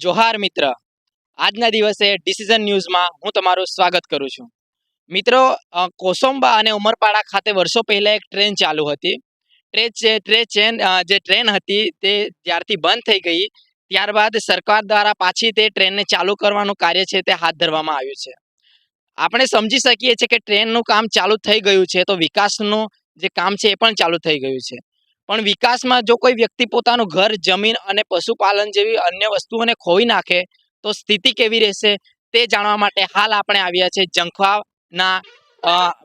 જોહાર મિત્ર, આજના દિવસે ડિસિઝન ન્યૂઝમાં હું તમારું સ્વાગત કરું છું. મિત્રો કોસોમ્બા અને ઉમરપાડા ખાતે વર્ષો પહેલા એક ટ્રેન ચાલુ હતી. ટ્રેન જે ટ્રેન હતી તે જ્યારથી બંધ થઈ ગઈ, ત્યારબાદ સરકાર દ્વારા પાછી તે ટ્રેનને ચાલુ કરવાનું કાર્ય છે તે હાથ ધરવામાં આવ્યું છે. આપણે સમજી શકીએ છીએ કે ટ્રેનનું કામ ચાલુ થઈ ગયું છે, તો વિકાસનું જે કામ છે એ પણ ચાલુ થઈ ગયું છે. પણ વિકાસમાં જો કોઈ વ્યક્તિ પોતાનું ઘર, જમીન અને પશુપાલન જેવી અન્ય વસ્તુઓને ખોઈ નાખે, તો સ્થિતિ કેવી રહેશે? તે જાણવા માટે હાલ આપણે આવ્યા છે જંખવાના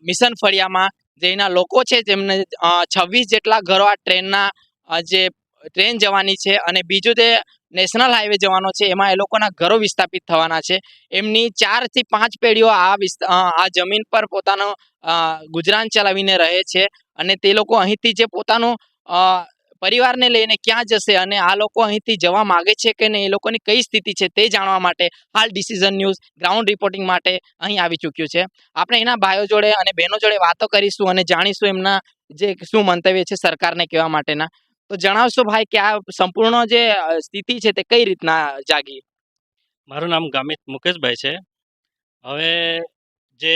મિશન ફળિયામાં, જેના લોકો છે જેમને છવ્વીસ જેટલા ઘરો આ ટ્રેનના જે ટ્રેન જવાની છે અને બીજું તે નેશનલ હાઈવે જવાનો છે, એમાં એ લોકોના ઘરો વિસ્થાપિત થવાના છે. એમની ચારથી પાંચ પેઢીઓ આ આ જમીન પર પોતાનો ગુજરાન ચલાવીને રહે છે અને તે લોકો અહીંથી જે પોતાનું પરિવારને લઈને ક્યાં જશે અને આ લોકો અહીંથી જવા માગે છે કે નહીં, એ લોકોની કઈ સ્થિતિ છે તે જાણવા માટે હાલ ડિસિઝન ન્યૂઝ, ગ્રાઉન્ડ રિપોર્ટિંગ માટે અહીં આવી ચૂક્યું છે. આપણે એના ભાઈઓ જોડે અને બહેનો જોડે વાતો કરીશું અને જાણીશું એમના જે શું મંતવ્ય છે સરકારને કહેવા માટેના. તો જણાવશો ભાઈ કે આ સંપૂર્ણ જે સ્થિતિ છે તે કઈ રીતના જાગી? મારું નામ ગામિત મુકેશભાઈ છે. હવે જે,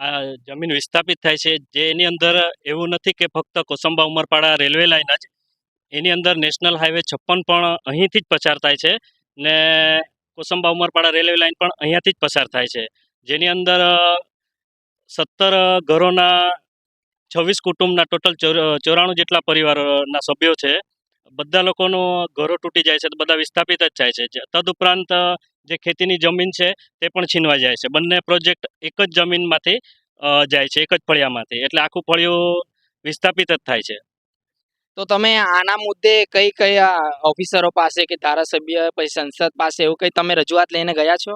આ જમીન વિસ્થાપિત થાય છે, જે એની અંદર એવું નથી કે ફક્ત કોસંબા ઉમરપાડા રેલવે લાઇન જ, એની અંદર નેશનલ હાઈવે છપ્પન પણ અહીંથી જ પસાર થાય છે ને કોસંબા ઉમરપાડા રેલવે લાઇન પણ અહીંયાથી જ પસાર થાય છે. જેની અંદર સત્તર ઘરોના છવ્વીસ કુટુંબના ટોટલ ચોરાણું જેટલા પરિવારના સભ્યો છે. બધા લોકોનું ઘરો તૂટી જાય છે તો બધા વિસ્થાપિત જ થાય છે. તદુપરાંત જે ખેતીની જમીન છે તે પણ છીનવાઈ જાય છે. બંને પ્રોજેક્ટ એક જ જમીનમાંથી જાય છે એક જ ફળિયામાંથી. એટલે આખું ફળિયું વિસ્થાપિત જ થાય છે. તો તમે આના મુદ્દે કઈ કઈ અ, ઓફિસરો પાસે કે ધારાસભ્ય પછી સંસદ પાસે એવું કઈ તમે રજૂઆત લઈને ગયા છો?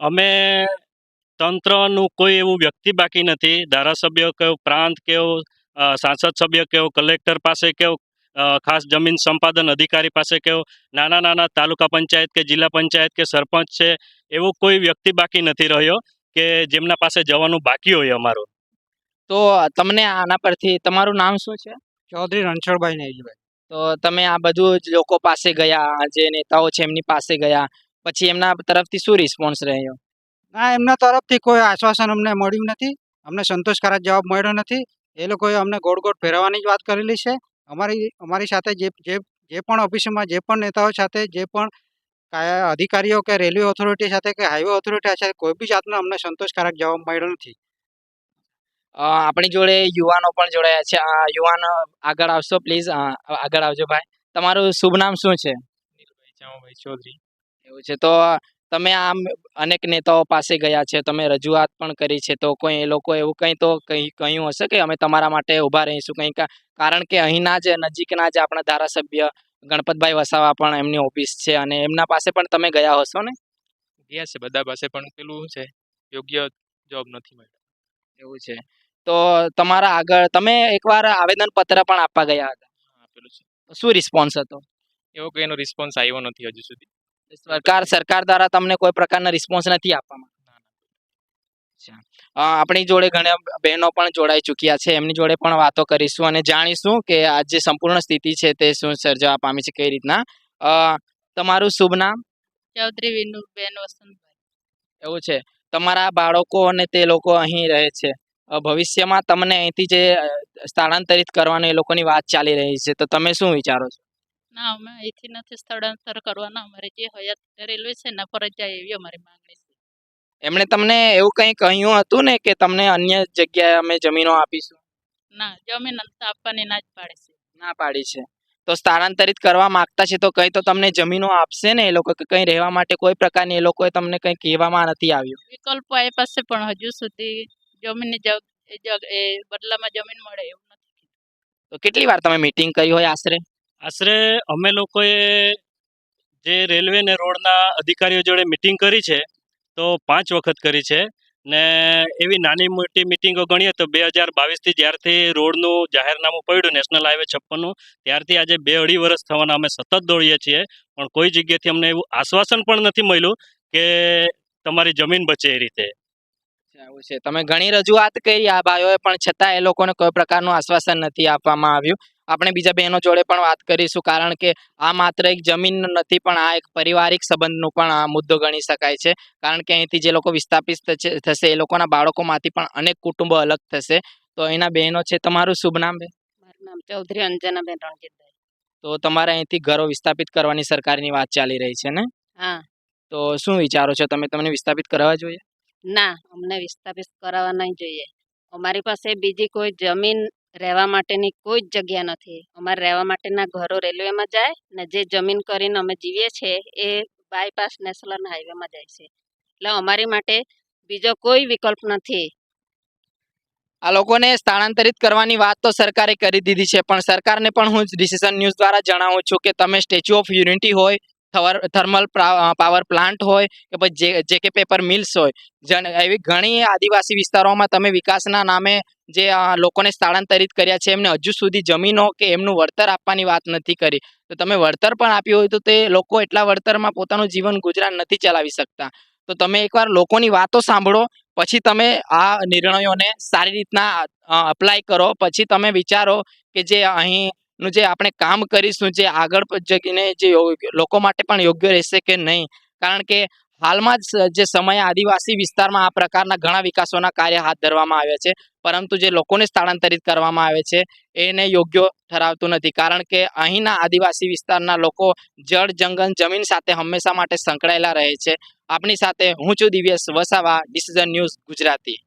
અમે તંત્રનું કોઈ એવું વ્યક્તિ બાકી નથી. ધારાસભ્ય કેવો પ્રાંત કેવો સાંસદ સભ્ય કેવો કલેક્ટર પાસે કેવો ખાસ જમીન સંપાદન અધિકારી પાસે કેવો નાના નાના તાલુકા પંચાયત કે જિલ્લા પંચાયત કે સરપંચ છે એવો કોઈ વ્યક્તિ બાકી નથી રહ્યો કે જેમના પાસે જવાનું બાકી હોય અમારું. તો તમને આના પરથી તમારું નામ શું છે? ચૌધરી રણછોડભાઈ નેજીભાઈ. તો તમે આ બધું જ લોકો પાસે ગયા જે નેતાઓ છે એમની પાસે ગયા પછી એમના તરફથી શું રિસ્પોન્સ રહ્યો? ના એમના તરફથી કોઈ આશ્વાસન અમને મળ્યું નથી. અમને સંતોષકારક જવાબ મળ્યો નથી. એ લોકોએ અમને ગોળ ગોળ ફેરવવાની જ વાત કરેલી છે. અમારી અમારી સાથે જે જે જે પણ ઓફિસમાં જે પણ નેતાઓ સાથે જે પણ કાયા અધિકારીઓ કે રેલવે ઓથોરિટી સાથે કે હાઈવે ઓથોરિટી સાથે કોઈ બી જાતનો અમને સંતોષકારક જવાબ મળ્યો નથી. આપણી જોડે યુવાનો પણ જોડાયા છે. આ યુવાનો આગળ આવશો પ્લીઝ. આગળ આવજો ભાઈ. તમારું શુભ નામ શું છે? ચૌધરી. એવું છે. તો તમે આમ અનેક નેતાઓ પાસે ગયા છે તમે રજૂઆત પણ કરી છે તો કોઈ એ લોકો એવું કંઈ તો કંઈ કહ્યું હશે કે અમે તમારા માટે ઊભા રહીશું? કંઈ કારણ કે અહીંના જ નજીકના જ આપણા ધારાસભ્ય ગણપતભાઈ વસાવા પણ એમની ઓફિસ છે અને એમના પાસે પણ તમે ગયા હશો ને? ગયા છે બધા પાસે પણ પેલું છે? યોગ્ય જોબ નથી મળ્યો. એવું છે. તો તમારા આગળ તમે એકવાર આવેદન પત્ર પણ આપવા ગયા હતા? હા પેલું છે. શું રિસ્પોન્સ હતો? એવો કોઈનો રિસ્પોન્સ આવ્યો નથી હજુ સુધી. સરકાર સરકાર દ્વારા તમને કોઈ પ્રકારનો રિસ્પોન્સ નથી આપવામાં. આપણી જોડે ઘણા બહેનો પણ જોડાઈ ચૂક્યા છે. એમની જોડે પણ વાતો કરીશું અને જાણીશું કે આ જે સંપૂર્ણ સ્થિતિ છે તે શું સર્જવા પામી છે કઈ રીતના. અ, તમારું શુભ નામ? ચૌધરી વિનુબેન વસંતભાઈ. એવું છે. તમારા બાળકો અને તે લોકો અહીં રહે છે. ભવિષ્યમાં તમને અહીંથી જે સ્થળાંતરિત કરવાની એ લોકોની વાત ચાલી રહી છે. તો તમે શું વિચારો છો? ના અમે અહીંથી નથી સ્થળાંતર કરવાના. અમારે જે હયાત રેલવે છે એના પર જ જાય એવી અમારી માંગણી છે. એમણે તમને એવું કંઈ કહ્યું હતું ને કે તમને અન્ય જગ્યાએ અમે જમીનો આપીશું? ના જમીન આપવાની ના જ પાડે છે. ના પાડી છે. તો સ્થળાંતરિત કરવા માંગતા છે તો કઈ તો તમને જમીનો આપશે ને એ લોકો કે કઈ રહેવા માટે કોઈ પ્રકારની એ લોકોએ તમને કઈ કહેવામાં નથી આવ્યું? વિકલ્પો આપ્યા છે પણ હજુ સુધી જમીનની જગ એ જગ એ બદલામાં જમીન મળે એવું નથી તો કેટલી વાર તમે મીટિંગ કરી હોય આશરે? આશરે અમે લોકોએ જે રેલવે ને રોડના અધિકારીઓ જોડે મિટિંગ કરી છે, તો પાંચ વખત કરી છે. ને એવી નાની મોટી મિટિંગો ગણીએ તો બે હજાર બાવીસથી જ્યારથી રોડનું જાહેરનામું પડ્યું નેશનલ હાઈવે છપ્પનનું, ત્યારથી આજે બે અઢી વર્ષ થવાના અમે સતત દોડીએ છીએ. પણ કોઈ જગ્યાએથી અમને એવું આશ્વાસન પણ નથી મળ્યું કે તમારી જમીન બચે એ રીતે. આવું છે. તમે ઘણી રજૂઆત કરી આ ભાઈઓએ પણ છતાં એ લોકોને કોઈ પ્રકારનું આશ્વાસન નથી આપવામાં આવ્યું. આપણે બીજા બહેનો જોડે પણ વાત કરીશું કારણ કે આ માત્ર એક જમીન નથી પણ આ એક પારિવારિક સંબંધનો પણ આ મુદ્દો ગણી શકાય છે. કારણ કે અહીંથી જે લોકો વિસ્થાપિત થશે એ લોકોના બાળકોમાંથી પણ અનેક કુટુંબો અલગ થશે. તો અહીંના બહેનો છે તમારું શુભ નામ બેન? મારું નામ ચૌધરી અંજનાબેન રણજીતભાઈ. તો તમારે અહીંથી ઘરો વિસ્થાપિત કરવાની સરકારની વાત ચાલી રહી છે ને? હા. તો શું વિચારો છો તમે તમને વિસ્થાપિત કરવા જોઈએ? ના અમને વિસ્થાપિત કરાવવા નહીં જોઈએ. અમારી પાસે બીજી કોઈ જમીન રહેવા માટેની કોઈ જ જગ્યા નથી. અમારે રહેવા માટેના ઘરો રેલવેમાં જાય ને જે જમીન કરીને અમે જીવીએ છીએ એ બાયપાસ નેશનલ હાઈવેમાં જાય છે. એટલે અમારી માટે બીજો કોઈ વિકલ્પ નથી. આ લોકોને સ્થળાંતરિત કરવાની વાત તો સરકારે કરી દીધી છે, પણ સરકારને પણ હું ડિસિઝન ન્યૂઝ દ્વારા જણાવું છું કે તમે સ્ટેચ્યુ ઓફ યુનિટી હોય થર્મલ પાવર પ્લાન્ટ હોય કે પછી જે જે કે પેપર મિલ્સ હોય. એવી ઘણી આદિવાસી વિસ્તારોમાં તમે વિકાસના નામે જે લોકોને સ્થળાંતરિત કર્યા છે, એમને હજુ સુધી જમીનો કે એમનું વળતર આપવાની વાત નથી કરી. તો તમે વળતર પણ આપ્યું હોય તો તે લોકો એટલા વળતરમાં પોતાનું જીવન ગુજરાન નથી ચલાવી શકતા. તો તમે એકવાર લોકોની વાતો સાંભળો, પછી તમે આ નિર્ણયોને સારી રીતના અપ્લાય કરો, પછી તમે વિચારો કે જે અહીંનું જે આપણે કામ કરીશું, જે આગળ જઈને જે લોકો માટે પણ યોગ્ય રહેશે કે નહીં? કારણ કે હાલમાં જ જે સમયે આદિવાસી વિસ્તારમાં આ પ્રકારના ઘણા વિકાસોના કાર્ય હાથ ધરવામાં આવ્યા છે. પરંતુ જે લોકોને સ્થળાંતરિત કરવામાં આવે છે, એને યોગ્ય ઠરાવતું નથી. કારણ કે અહીંના આદિવાસી વિસ્તારના લોકો જળ, જંગલ, જમીન સાથે હંમેશા માટે સંકળાયેલા રહે છે. આપની સાથે હું છું દિવ્યેશ વસાવા, ડિસિઝન ન્યૂઝ ગુજરાતી.